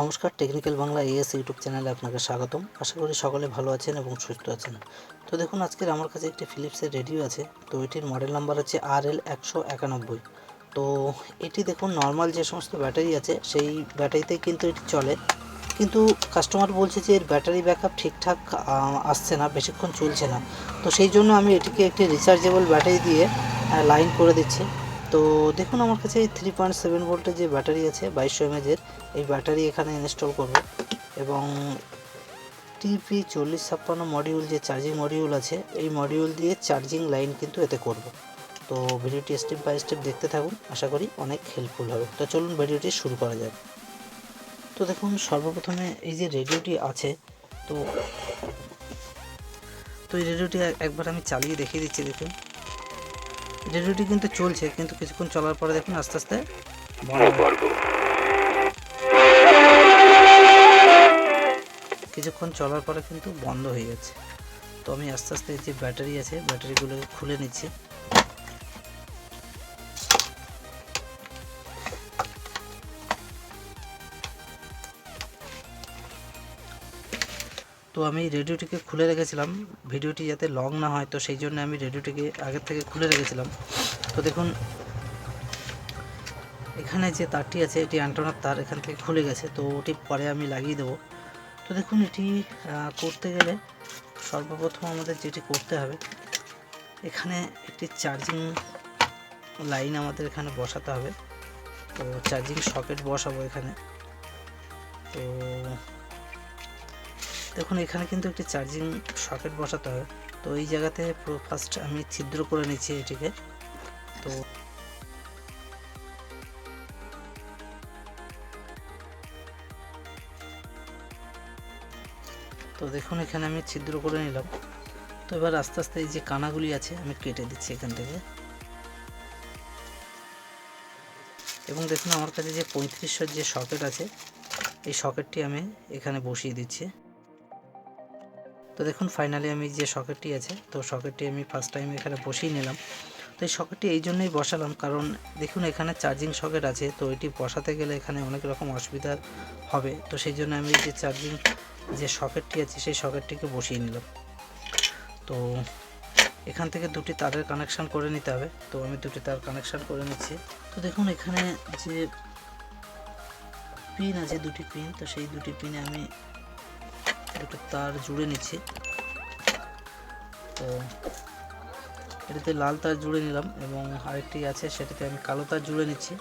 নমস্কার, technical Bangla as YouTube চ্যানেলে আপনাকে স্বাগতম। আশা করি সকলে ভালো আছেন এবং সুস্থ আছেন। তো দেখুন, আজকের আমার কাছে একটি ফিলিপসের রেডিও আছে। তো এটির মডেল নাম্বার হচ্ছে আর এল একশো একানব্বই। তো এটি দেখুন নর্মাল যে সমস্ত ব্যাটারি আছে, সেই ব্যাটারিতেই কিন্তু এটি চলে। কিন্তু কাস্টমার বলছে যে এর ব্যাটারি ব্যাকআপ ঠিকঠাক আসছে না, বেশিক্ষণ চলছে না। তো সেই জন্য আমি এটিকে একটি রিচার্জেবল ব্যাটারি দিয়ে লাইন করে দিচ্ছি। তো দেখুন, আমার কাছে এই থ্রি পয়েন্ট সেভেন ভোল্টের যে ব্যাটারি আছে বাইশশো এমএজের এই ব্যাটারি এখানে ইনস্টল করব এবং টিপি চল্লিশ ছাপ্পান্ন মডিউল যে চার্জিং মডিউল আছে, এই মডিউল দিয়ে চার্জিং লাইন কিন্তু এতে করব। তো ভিডিওটি স্টেপ বাই স্টেপ দেখতে থাকুন, আশা করি অনেক হেল্পফুল হবে। তো চলুন ভিডিওটি শুরু করা যাক। তো দেখুন, সর্বপ্রথমে এই যে রেডিওটি আছে, তো তো এই রেডিওটি একবার আমি চালিয়ে দেখিয়ে দিচ্ছি, দেখুন। রেডিওটি কিন্তু চলছে, কিন্তু কিছুক্ষণ চলার পরে দেখুন আস্তে আস্তে বন্ধ কিছুক্ষণ চলার পরে কিন্তু বন্ধ হয়ে যাচ্ছে তো আমি আস্তে আস্তে যে ব্যাটারি আছে ব্যাটারিগুলোকে খুলে নিচ্ছি। তো আমি রেডিওটিকে খুলে রেখেছিলাম। ভিডিওটি যাতে লং না হয়, তো সেই জন্য আমি রেডিওটিকে আগের থেকে খুলে রেখেছিলাম। তো দেখুন, এখানে যে তারটি আছে, এটি অ্যান্টোনার তার এখান থেকে খুলে গেছে। তো ওটি পরে আমি লাগিয়ে দেবো। তো দেখুন, এটি করতে গেলে সর্বপ্রথম আমাদের যেটি করতে হবে, এখানে একটি চার্জিং লাইন আমাদের এখানে বসাতে হবে। তো চার্জিং সকেট বসাবো এখানে। তো দেখুন, এখানে কিন্তু একটি চার্জিং সকেট বসাতে হবে। তো এই জায়গাতে ফার্স্ট আমি ছিদ্র করে নিচ্ছি এটিকে। তো তো দেখুন, এখানে আমি ছিদ্র করে নিলাম। তো এবার আস্তে আস্তে এই যে কানাগুলি আছে, আমি কেটে দিচ্ছি এখান থেকে। এবং দেখুন, আমার কাছে যে পঁয়ত্রিশশোর যে সকেট আছে, এই সকেটটি আমি এখানে বসিয়ে দিচ্ছি। তো দেখুন ফাইনালি আমি যে সকেটটি আছে, তো সকেটটি আমি ফার্স্ট টাইম এখানে বসিয়ে নিলাম। তো এই সকেটটি এই জন্যই বসালাম, কারণ দেখুন, এখানে চার্জিং সকেট আছে, তো এটি বসাতে গেলে এখানে অনেক রকম অসুবিধা হবে। তো সেই জন্য আমি যে চার্জিং যে সকেটটি আছে, সেই সকেটটিকে বসিয়ে নিলাম তো এখান থেকে দুটি তারের কানেকশান করে নিতে হবে। তো আমি দুটি তার কানেকশান করে নিচ্ছি। তো দেখুন, এখানে যে পিন আছে, দুটি পিন তো সেই দুটি পিনে আমি দুটো তার জুড়ে নিচ্ছি। তো এটাতে লাল তার জুড়ে নিলাম এবং আরেকটি আছে, সেটাতে আমি কালো তার জুড়ে নিচ্ছি।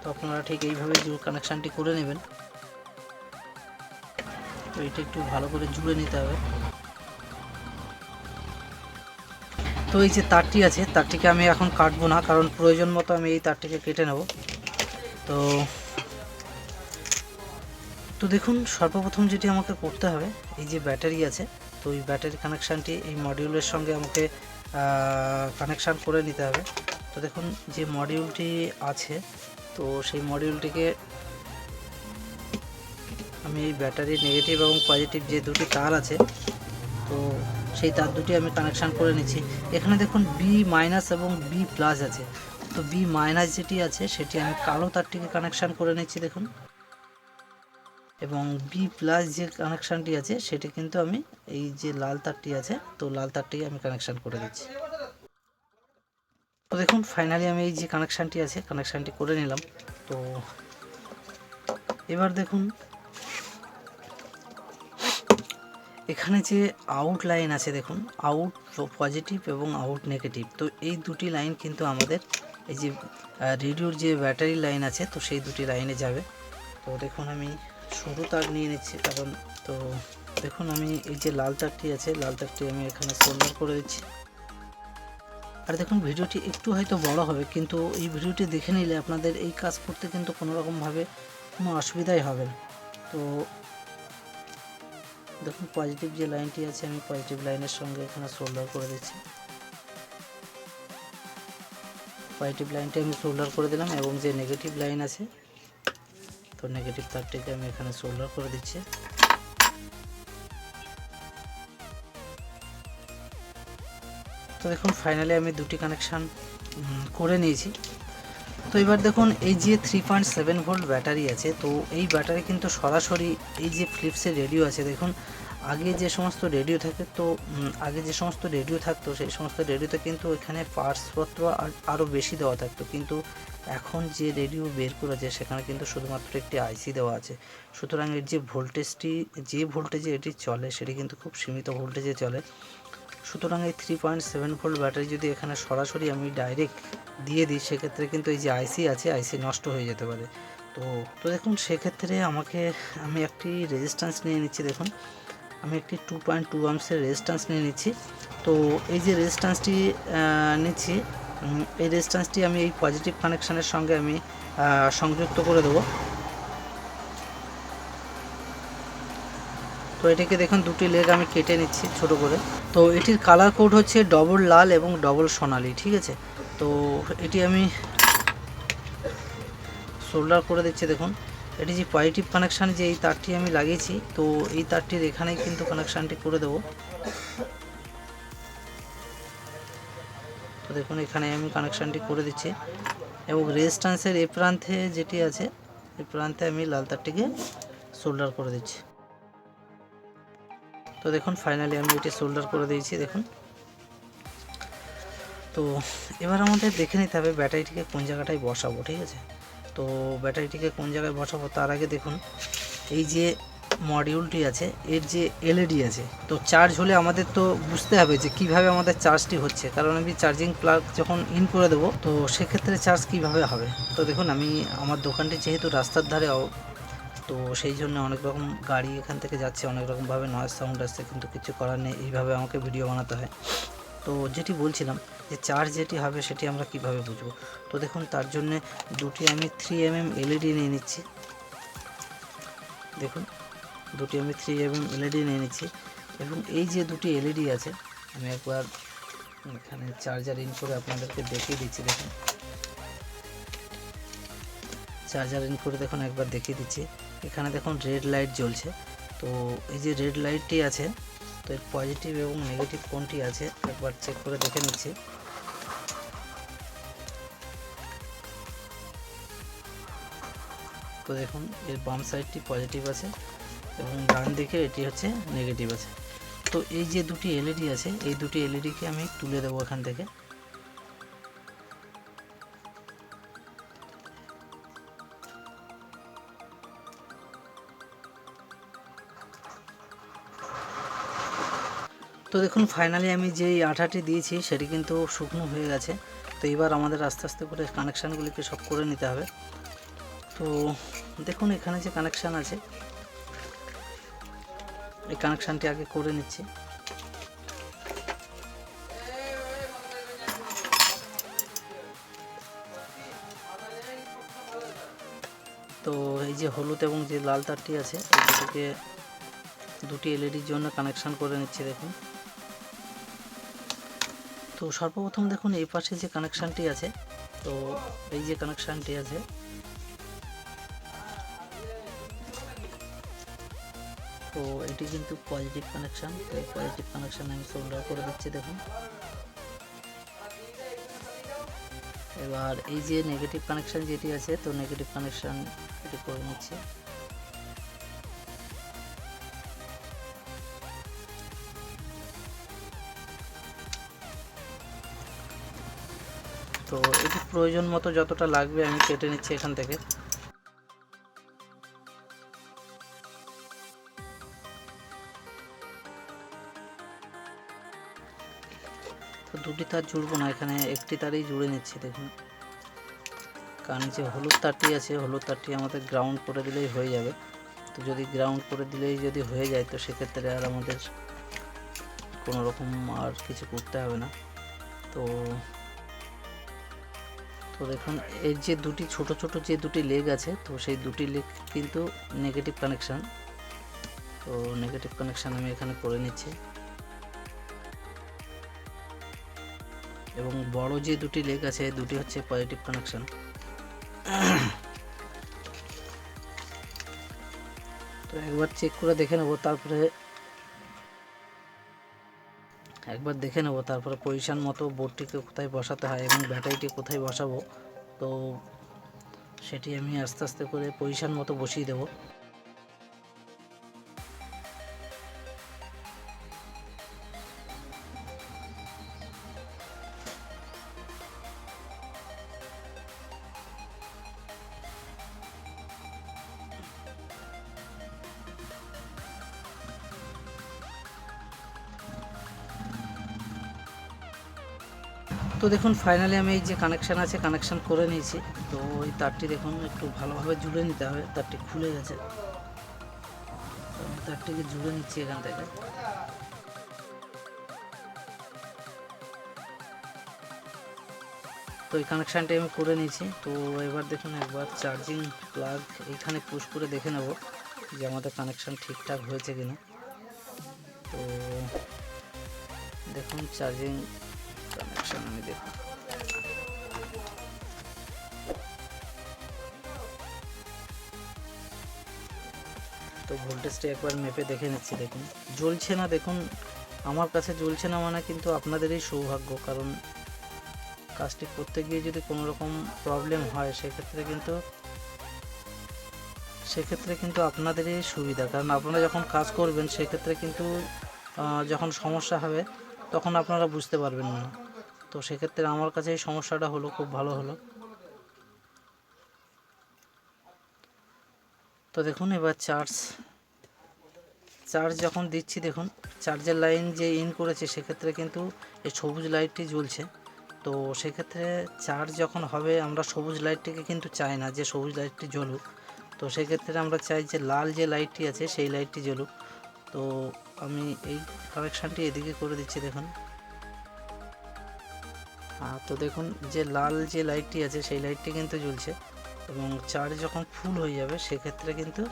তো আপনারা ঠিক এইভাবে কানেকশানটি করে নেবেন। তো এটা একটু ভালো করে জুড়ে নিতে হবে। তো এই যে তারটি আছে, তারটিকে আমি এখন কাটবো না, কারণ প্রয়োজন মতো আমি এই তারটিকে কেটে নেব। তো তো দেখুন, সর্বপ্রথম যেটি আমাকে করতে হবে, এই যে ব্যাটারি আছে, তো এই ব্যাটারি কানেকশানটি এই মডিউলের সঙ্গে আমাকে কানেকশান করে নিতে হবে। তো দেখুন, যে মডিউলটি আছে, তো সেই মডিউলটিকে আমি এই ব্যাটারির নেগেটিভ এবং পজিটিভ যে দুটি তার আছে, তো সেই তার দুটি আমি কানেকশান করে নিচ্ছি। এখানে দেখুন বি মাইনাস এবং বি প্লাস আছে। তো বি মাইনাস যেটি আছে, সেটি আমি কালো তারটিকে কানেকশান করে নিচ্ছি, দেখুন। এবং বি প্লাস যে কানেকশানটি আছে, সেটি কিন্তু আমি এই যে লাল তারটি আছে, তো লাল তারটিকে আমি কানেকশান করে দিচ্ছি তো দেখুন ফাইনালি আমি এই যে কানেকশানটি আছে কানেকশানটি করে নিলাম। তো এবার দেখুন এখানে যে আউট লাইন আছে দেখুন আউট পজিটিভ এবং আউট নেগেটিভ তো এই দুটি লাইন কিন্তু আমাদের এই যে রেডিওর যে ব্যাটারি লাইন আছে, তো সেই দুটি লাইনে যাবে। তো দেখুন আমি সরু তার নিয়ে নিচ্ছি কারণ তো দেখুন আমি এই যে লাল তারটি আছে, লাল তারটি আমি এখানে সোল্ডার করে দিচ্ছি। আর দেখুন ভিডিওটি একটু হয়তো বড় হবে, কিন্তু এই ভিডিওটি দেখে নিলে আপনাদের এই কাজ করতে কিন্তু কোনো রকমভাবে কোনো অসুবিধাই হবে না। তো দেখুন পজিটিভ যে লাইনটি আছে, আমি পজিটিভ লাইনের সঙ্গে এখানে সোল্ডার করে দিচ্ছি। পজিটিভ লাইনটি আমি সোল্ডার করে দিলাম এবং যে নেগেটিভ লাইন আছে, তো নেগেটিভ তারটিকে আমি এখানে সোল্ডার করে দিচ্ছি। তো দেখুন ফাইনালি আমি দুটি কানেকশান করে নিয়েছি। তো এবার দেখুন, এই যে three point seven volt battery আছে, তো এই ব্যাটারি কিন্তু সরাসরি এই যে ফ্লিপসের রেডিও আছে, দেখুন, আগে যে সমস্ত রেডিও থাকে, তো আগে যে সমস্ত রেডিও থাকতো, সেই সমস্ত রেডিওতে কিন্তু এখানে পার্টসপত্র আরও বেশি দেওয়া থাকতো, কিন্তু এখন যে রেডিও বের করেছে, সেখানে কিন্তু শুধুমাত্র একটি আইসি দেওয়া আছে। সুতরাং এর যে ভোল্টেজটি যে ভোল্টেজে এটি চলে, সেটি কিন্তু খুব সীমিত ভোল্টেজে চলে। সুতরাং এই three point seven volt battery যদি এখানে সরাসরি আমি ডাইরেক্ট দিয়ে দিই, সেক্ষেত্রে কিন্তু এই যে আইসি আছে আইসি নষ্ট হয়ে যেতে পারে। তো তো দেখুন, সেক্ষেত্রে আমাকে, আমি একটি রেজিস্ট্যান্স নিয়ে নিচ্ছি, দেখুন। আমি একটি টু পয়েন্ট টু আমসের রেজিস্ট্যান্স নিয়ে নিচ্ছি। তো, এই যে রেজিস্ট্যান্সটি নিচ্ছি এই রেজিস্ট্যান্সটি আমি এই পজিটিভ কানেকশানের সঙ্গে আমি সংযুক্ত করে দেবো। তো এটাকে দেখুন, দুটি লেগ আমি কেটে নিচ্ছি ছোট করে। তো এটির কালার কোড হচ্ছে ডবল লাল এবং ডবল সোনালি, ঠিক আছে? তো এটি আমি সোল্ডার করে দিচ্ছি, দেখুন। এটি যে পজিটিভ কানেকশান যে এই তারটি আমি লাগিয়েছি, তো এই তারটির এখানেই কিন্তু কানেকশানটি করে দেবো। তো দেখুন, এখানে আমি কানেকশানটি করে দিচ্ছি। এবং রেজিস্ট্যান্সের এ প্রান্তে যেটি আছে এই প্রান্তে আমি লাল তারটিকে সোল্ডার করে দিচ্ছি। তো দেখুন ফাইনালি আমি এটি সোল্ডার করে দিয়েছি, দেখুন। তো এবার আমাদের দেখে নিতে হবে ব্যাটারিটিকে কোন জায়গাটায় বসাবো, ঠিক আছে? তো ব্যাটারিটিকে কোন জায়গায় বসাবো, তার আগে দেখুন, এই যে মডিউলটি আছে, এর যে এলইডি আছে, তো চার্জ হলে আমাদের তো বুঝতে হবে যে কীভাবে আমাদের চার্জটি হচ্ছে। কারণ আমি চার্জিং প্লাগ যখন ইন করে দেবো, তো সেক্ষেত্রে চার্জ কীভাবে হবে? তো দেখুন, আমি আমার দোকানটি যেহেতু রাস্তার ধারে তো সেই জন্য অনেক রকম গাড়ি এখান থেকে যাচ্ছে, অনেক রকমভাবে নয়েজ সাউন্ড আসছে, কিন্তু কিছু করার নেই, এইভাবে আমাকে ভিডিও বানাতে হয়। তো যেটি বলছিলাম যে চার্জ যেটি হবে সেটি আমরা কীভাবে বুঝব? তো দেখুন, তার জন্য দুটি আমি থ্রি এম এম এলইডি নিয়ে নিচ্ছি। দেখুন, দুটি আমি থ্রি এম এম এলইডি নিয়ে নিচ্ছি। এবং এই যে দুটি এলইডি আছে, আমি একবার এখানে চার্জার ইন করে আপনাদেরকে দেখিয়ে দিচ্ছি, দেখুন। চার্জার ইন করে দেখুন, একবার দেখিয়ে দিচ্ছি। এখানে দেখুন রেড লাইট জ্বলছে। তো এই যে রেড লাইটটি আছে, তো এর পজিটিভ এবং নেগেটিভ কোনটি আছে একবার চেক করে দেখে নিচ্ছি। তো দেখুন, এর বাম সাইডটি পজিটিভ আছে এবং ডান দিকে এটি হচ্ছে নেগেটিভ আছে। তো এই যে দুটি এলইডি আছে, এই দুটি এলইডিকে আমি তুলে দেবো এখান থেকে। দেখুন ফাইনালি আমি যেই আঠাটি দিয়েছি, সেটি কিন্তু শুকনো হয়ে গেছে। তো এবার আমাদের আস্তে আস্তে করে কানেকশানগুলিকে সব করে নিতে হবে। তো দেখুন, এখানে যে কানেকশান আছে, এই কানেকশানটি আগে করে নিচ্ছি। তো এই যে হলুদ এবং যে লাল তারটি আছে, এই দুটোকে, দুটি এলইডির জন্য কানেকশন করে নিচ্ছি, দেখুন। তো সর্বপ্রথম দেখুন এই পাশে যে কানেকশানটি আছে, তো এই যে কানেকশানটি আছে, তো এটি কিন্তু পজিটিভ কানেকশান তো এই পজিটিভ কানেকশান আমি সোল্ডার করে দিচ্ছি দেখুন। এবার এই যে নেগেটিভ কানেকশান যেটি আছে, তো নেগেটিভ কানেকশান এটি করে নিচ্ছি। প্রয়োজন মতো যতটা লাগবে আমি কেটে নিচ্ছি এখান থেকে। দুটি তার জুড়বো না, এখানে একটি তারই জুড়ে নিচ্ছি, দেখুন। কারণ যে হলুদ তারটি আছে, হলুদ তারটি আমাদের গ্রাউন্ড করে দিলেই হয়ে যাবে। তো যদি গ্রাউন্ড করে দিলেই যদি হয়ে যায়, তো সেক্ষেত্রে আর আমাদের কোনো রকম আর কিছু করতে হবে না। তো তো দেখুন, এর যে দুটি, ছোট ছোট যে দুটি লেগ আছে, তো সেই দুটি লেগ কিন্তু নেগেটিভ কানেকশান তো নেগেটিভ কানেকশান আমি এখানে করে নিচ্ছি। এবং বড় যে দুটি লেগ আছে, দুটি হচ্ছে পজিটিভ কানেকশান তো একবার চেক করে দেখে নেব, তারপরে একবার দেখে নেব, তারপরে পজিশান মতো বোর্ডটিকে কোথায় বসাতে হয় এবং ব্যাটারিটি কোথায় বসাবো। তো সেটি আমি আস্তে আস্তে করে পজিশান মতো বসিয়ে দেবো। তো দেখুন ফাইনালি আমি এই যে কানেকশান আছে কানেকশান করে নিয়েছি। তো ওই তারটি দেখুন, একটু ভালোভাবে জুড়ে নিতে হবে। তারটি খুলে গেছে। তারটিকে জুড়ে নিচ্ছি এখান থেকে। তো এই কানেকশানটি আমি করে নিয়েছি। তো এবার দেখুন, একবার চার্জিং প্লাগ এইখানে পুশ করে দেখে নেব যে আমাদের কানেকশান ঠিকঠাক হয়েছে কিনা। তো দেখুন চার্জিং কানেকশন আমি দেখুন তো ভোল্টেজটা একবার মেপে দেখে নিচ্ছি, দেখুন। জ্বলছে না, দেখুন, আমার কাছে জ্বলছে না মানে কিন্তু আপনাদেরই সৌভাগ্য, কারণ কাজটি করতে গিয়ে যদি কোনো রকম প্রবলেম হয়, সেক্ষেত্রে কিন্তু সেক্ষেত্রে কিন্তু আপনাদেরই সুবিধা। কারণ আপনারা যখন কাজ করবেন, সেক্ষেত্রে কিন্তু যখন সমস্যা হবে, তখন আপনারা বুঝতে পারবেন না। তো সেক্ষেত্রে আমার কাছে এই সমস্যাটা হলো, খুব ভালো হলো। তো দেখুন, এবার চার্জ চার্জ যখন দিচ্ছি, দেখুন চার্জের লাইন যে ইন করেছে, সেক্ষেত্রে কিন্তু এই সবুজ লাইটটি জ্বলছে। তো সেক্ষেত্রে চার্জ যখন হবে, আমরা সবুজ লাইটটিকে কিন্তু চাই না যে সবুজ লাইটটি জ্বলুক। তো সেক্ষেত্রে আমরা চাই যে লাল যে লাইটটি আছে, সেই লাইটটি জ্বলুক। তো আমি এই কানেকশানটি এদিকে করে দিচ্ছি, দেখুন। তো দেখুন, যে লাল যে লাইটটি আছে, সেই লাইটটি কিন্তু জ্বলছে এবং চার্জ যখন ফুল হয়ে যাবে, সেক্ষেত্রে কিন্তু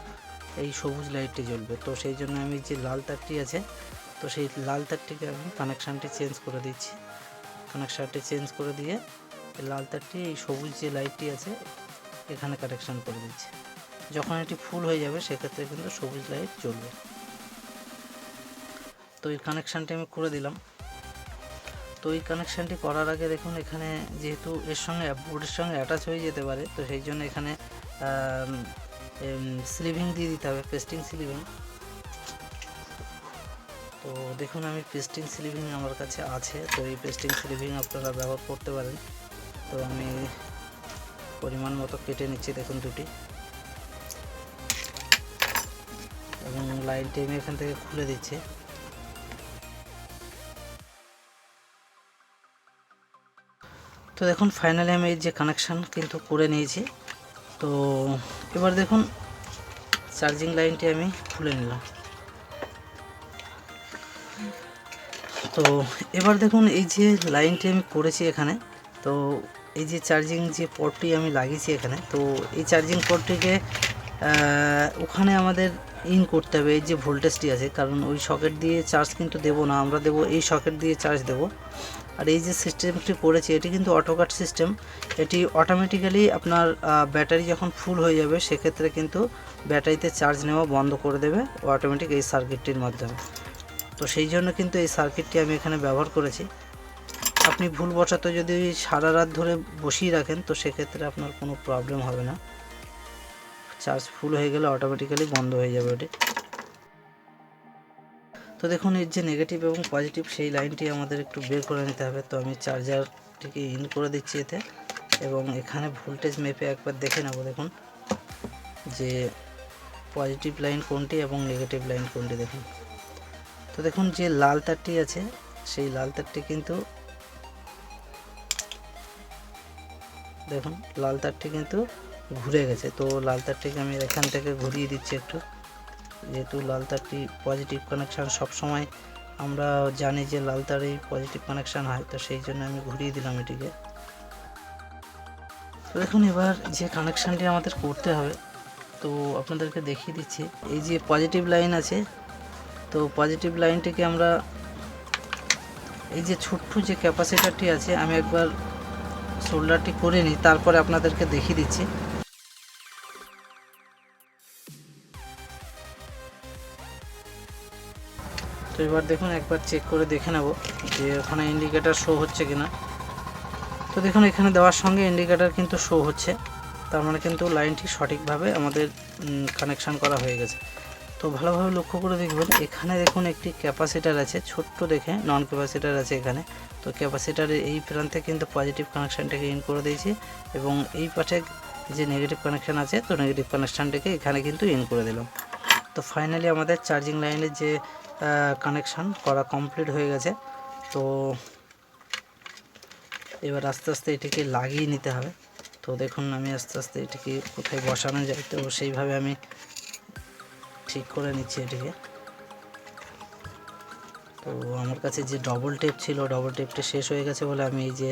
এই সবুজ লাইটটি জ্বলবে। তো সেই জন্য আমি যে লাল তারটি আছে, তো সেই লাল তারটিকে আমি কানেকশানটি চেঞ্জ করে দিচ্ছি। কানেকশানটি চেঞ্জ করে দিয়ে লাল তারটি এই সবুজ যে লাইটটি আছে, এখানে কানেকশান করে দিচ্ছি। যখন এটি ফুল হয়ে যাবে, সেক্ষেত্রে কিন্তু সবুজ লাইট জ্বলবে। তো এই কানেকশানটি আমি করে দিলাম। তো এই কানেকশানটি করার আগে দেখুন, এখানে যেহেতু এর সঙ্গে বোর্ডের সঙ্গে অ্যাটাচ হয়ে যেতে পারে, তো সেই জন্য এখানে স্লিভিং দিয়ে দিতে হবে পেস্টিং স্লিভিং তো দেখুন, আমি পেস্টিং স্লিভিং আমার কাছে আছে, তো এই পেস্টিং স্লিভিং আপনারা ব্যবহার করতে পারেন। তো আমি পরিমাণ মতো কেটে নিচ্ছি, দেখুন দুটি। এবং লাইনটি আমি এখান থেকে খুলে দিচ্ছি। তো দেখুন ফাইনালি আমি এই যে কানেকশান কিন্তু করে নিয়েছি। তো এবার দেখুন চার্জিং লাইনটি আমি খুলে নিলাম। তো এবার দেখুন, এই যে লাইনটি আমি করেছি এখানে, তো এই যে চার্জিং যে পটটি আমি লাগিয়েছি এখানে, তো এই চার্জিং পোর্টটিকে ওখানে আমাদের ইন করতে হবে, এই যে ভোল্টেজটি আছে, কারণ ওই সকেট দিয়ে চার্জ কিন্তু দেবো না, আমরা দেবো এই সকেট দিয়ে চার্জ দেবো। আর এই যে সিস্টেমটি করেছি, এটি কিন্তু অটোকাট সিস্টেম এটি অটোমেটিক্যালি আপনার ব্যাটারি যখন ফুল হয়ে যাবে, সেক্ষেত্রে কিন্তু ব্যাটারিতে চার্জ নেওয়া বন্ধ করে দেবে অটোমেটিক এই সার্কিটটির মাধ্যমে। তো সেই জন্য কিন্তু এই সার্কিটটি আমি এখানে ব্যবহার করেছি। আপনি ভুলবশত যদি সারা রাত ধরে বসিয়ে রাখেন, তো সেক্ষেত্রে আপনার কোনো প্রবলেম হবে না। চার্জ ফুল হয়ে গেলে অটোমেটিক্যালি বন্ধ হয়ে যাবে ওটি। তো দেখুন এর যে নেগেটিভ এবং পজিটিভ সেই লাইনটি আমাদের একটু বের করে নিতে হবে। তো আমি চার্জারটিকে ইন করে দিচ্ছি এতে। এবং এখানে ভোল্টেজ মেপে একবার দেখে নেব, দেখুন। যে পজিটিভ লাইন কোনটি এবং নেগেটিভ লাইন কোনটি, দেখুন। তো দেখুন, যে লাল তারটি আছে, সেই লাল তারটি কিন্তু দেখুন, লাল তারটি কিন্তু ঘুরে গেছে। তো লাল তারটিকে আমি এখান থেকে ঘুরিয়ে দিচ্ছি একটু। যেহেতু লাল তারটি পজিটিভ কানেকশান সবসময় আমরা জানি যে লাল তারই পজিটিভ কানেকশান হয়, তো সেই জন্য আমি ঘুরিয়ে দিলাম এটিকে। তো দেখুন এবার যে কানেকশানটি আমাদের করতে হবে, তো আপনাদেরকে দেখিয়ে দিচ্ছি। এই যে পজিটিভ লাইন আছে, তো পজিটিভ লাইনটিকে আমরা এই যে ছোট্ট যে ক্যাপাসিটারটি আছে, আমি একবার সোল্ডারটি করে নিই, তারপরে আপনাদেরকে দেখিয়ে দিচ্ছি। তো এবার দেখুন, একবার চেক করে দেখে নেব যে ওখানে ইন্ডিকেটার শো হচ্ছে কিনা। তো দেখুন, এখানে দেওয়ার সঙ্গে ইন্ডিকেটার কিন্তু শো হচ্ছে। তার মানে কিন্তু লাইনটি সঠিকভাবে আমাদের কানেকশান করা হয়ে গেছে। তো ভালোভাবে লক্ষ্য করে দেখবেন, এখানে দেখুন একটি ক্যাপাসিটার আছে, ছোট্ট দেখে নন ক্যাপাসিটার আছে এখানে। তো ক্যাপাসিটারের এই প্রান্তে কিন্তু পজিটিভ কানেকশানটাকে ইন করে দিয়েছি এবং এই পাশে যে নেগেটিভ কানেকশান আছে, তো নেগেটিভ কানেকশানটাকে এখানে কিন্তু ইন করে দিলাম। তো ফাইনালি আমাদের চার্জিং লাইনের যে কানেকশান করা কমপ্লিট হয়ে গেছে। তো এবার আস্তে আস্তে এটিকে লাগিয়ে নিতে হবে। তো দেখুন, আমি আস্তে আস্তে এটিকে কোথায় বসানো যায়, তো সেইভাবে আমি ঠিক করে নিচ্ছি এটিকে। তো আমার কাছে যে ডবল টেপ ছিল ডবল টেপটা শেষ হয়ে গেছে বলে আমি এই যে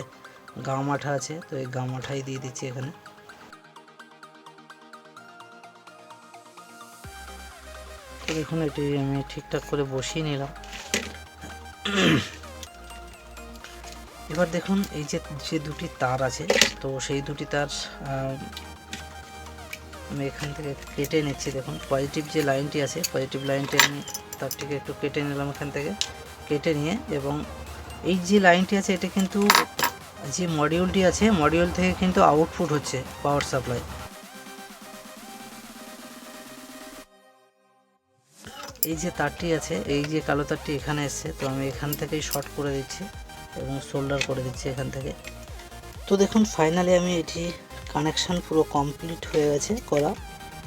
গাম আঠা আছে, তো এই গাম আঠাই দিয়ে দিচ্ছি এখানে। তো দেখুন এটি আমি ঠিকঠাক করে বসিয়ে নিলাম। এবার দেখুন, এই যে যে দুটি তার আছে, তো সেই দুটি তার আমি এখান থেকে কেটে নিচ্ছি। দেখুন পজিটিভ যে লাইনটি আছে পজিটিভ লাইনটি আমি তারটিকে একটু কেটে নিলাম এখান থেকে। কেটে নিয়ে এবং এই যে লাইনটি আছে, এটা কিন্তু যে মডিউলটি আছে মডিউল থেকে কিন্তু আউটপুট হচ্ছে পাওয়ার সাপ্লাই এই যে তারটি আছে, এই যে কালো তারটি এখানে এসছে, তো আমি এখান থেকেই শর্ট করে দিচ্ছি এবং সোল্ডার করে দিচ্ছি এখান থেকে। তো দেখুন ফাইনালি আমি এটি কানেকশান পুরো কমপ্লিট হয়ে গেছে করা।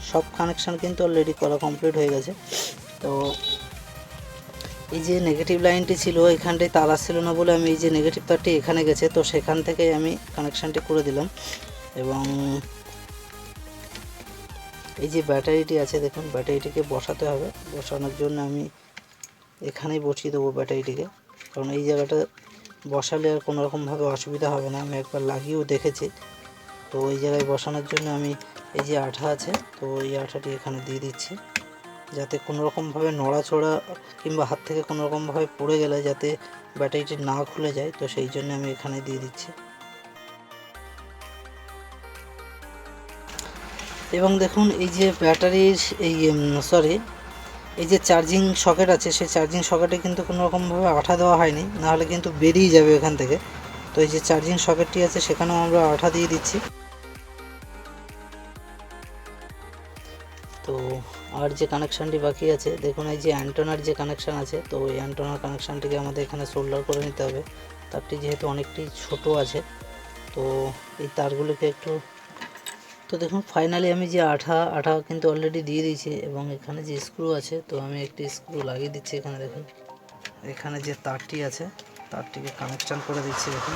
সব কানেকশান কিন্তু অলরেডি করা কমপ্লিট হয়ে গেছে। তো এই যে নেগেটিভ লাইনটি ছিল, এখানটায় তার আসছিল না বলে আমি এই যে নেগেটিভ তারটি এখানে গেছে, তো সেখান থেকে আমি কানেকশানটি করে দিলাম। এবং এই যে ব্যাটারিটি আছে, দেখুন, ব্যাটারিটিকে বসাতে হবে। বসানোর জন্য আমি এখানেই বসিয়ে দেবো ব্যাটারিটিকে। কারণ এই জায়গাটা বসালে আর কোনো রকমভাবে অসুবিধা হবে না। আমি একবার লাগিয়েও দেখেছি। তো এই জায়গায় বসানোর জন্য আমি এই যে আঠা আছে, তো এই আঠাটি এখানে দিয়ে দিচ্ছি। যাতে কোনো রকমভাবে নড়াচড়া কিংবা হাত থেকে কোনো রকমভাবে পড়ে গেলে যাতে ব্যাটারিটি না খুলে যায়, তো সেই জন্য আমি এখানে দিয়ে দিচ্ছি। এবং দেখুন, এই যে ব্যাটারির এই সরি এই যে চার্জিং সকেট আছে, সেই চার্জিং সকেটে কিন্তু কোনো রকমভাবে আঠা দেওয়া হয়নি, নাহলে কিন্তু বেরিয়ে যাবে এখান থেকে। তো এই যে চার্জিং সকেটটি আছে, সেখানেও আমরা আঠা দিয়ে দিচ্ছি। তো আর যে কানেকশানটি বাকি আছে, দেখুন, এই যে অ্যান্টোনার যে কানেকশান আছে, তো ওই অ্যান্টোনার কানেকশানটিকে আমাদের এখানে সোল্ডার করে নিতে হবে। তারটি যেহেতু অনেকটি ছোট আছে, তো এই তারগুলোকে একটু তো দেখুন ফাইনালি আমি যে আঠা আঠা কিন্তু অলরেডি দিয়ে দিয়েছি এবং এখানে যে স্ক্রু আছে, তো আমি একটি স্ক্রু লাগিয়ে দিচ্ছি এখানে দেখুন। এখানে যে তারটি আছে, তারটিকে কানেকশান করে দিচ্ছি দেখুন।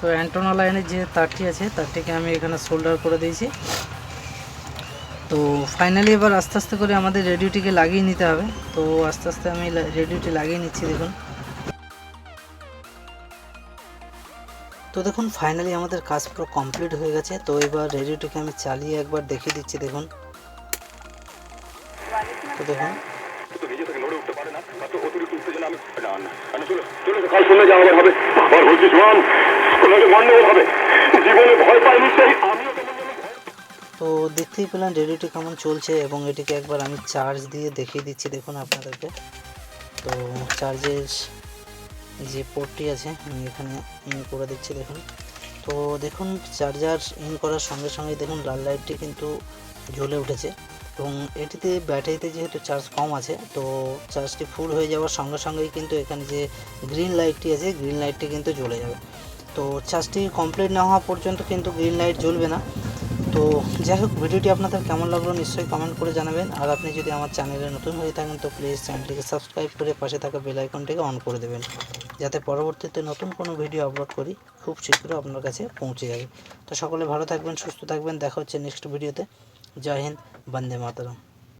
তো অ্যান্টোনা লাইনের যে তারটি আছে, তারটিকে আমি এখানে সোল্ডার করে দিয়েছি। তো ফাইনালি এবার আস্তে আস্তে করে আমাদের রেডিওটিকে লাগিয়ে নিতে হবে। তো আস্তে আস্তে আমি রেডিওটি লাগিয়ে নিচ্ছি, দেখুন। তো দেখুন ফাইনালি আমাদের কাজ পুরো কমপ্লিট হয়ে গেছে। তো এবার রেডিওটিকে আমি চালিয়ে একবার দেখিয়ে দিচ্ছি, দেখুন। তো দেখুন। জীবনে ভয় সেই তো দেখতেই পেলেন রেডিওটি কেমন চলছে এবং এটিকে একবার আমি চার্জ দিয়ে দেখিয়ে দিচ্ছি, দেখুন আপনাদেরকে। তো চার্জের যে পোর্টটি আছে, আমি এখানে ইন করে দিচ্ছি, দেখুন। তো দেখুন চার্জার ইন করার সঙ্গে সঙ্গে দেখুন, লাল লাইটটি কিন্তু জ্বলে উঠেছে। এবং এটিতে ব্যাটারিতে যেহেতু চার্জ কম আছে, তো চার্জটি ফুল হয়ে যাওয়ার সঙ্গে সঙ্গেই কিন্তু এখানে যে গ্রিন লাইটটি আছে গ্রিন লাইটটি কিন্তু জ্বলে যাবে। তো চার্জটি কমপ্লিট না হওয়া পর্যন্ত কিন্তু গ্রিন লাইট জ্বলবে না। তো যাই হোক, ভিডিওটি আপনাদের কেমন লাগল নিশ্চয়ই কমেন্ট করে জানাবেন। আর আপনি যদি আমার চ্যানেলে নতুন হয়ে থাকেন, তো প্লিজ চ্যানেলটিকে সাবস্ক্রাইব করে পাশে থাকা বেল আইকনটিকে অন করে দেবেন। যাতে পরবর্তীতে নতুন কোনো ভিডিও আপলোড করি, খুব শীঘ্র আপনার কাছে পৌঁছে যাবে। তো সকলে ভালো থাকবেন, সুস্থ থাকবেন। দেখা হচ্ছে নেক্সট ভিডিওতে জয় হিন্দ, বন্দে মাতরম।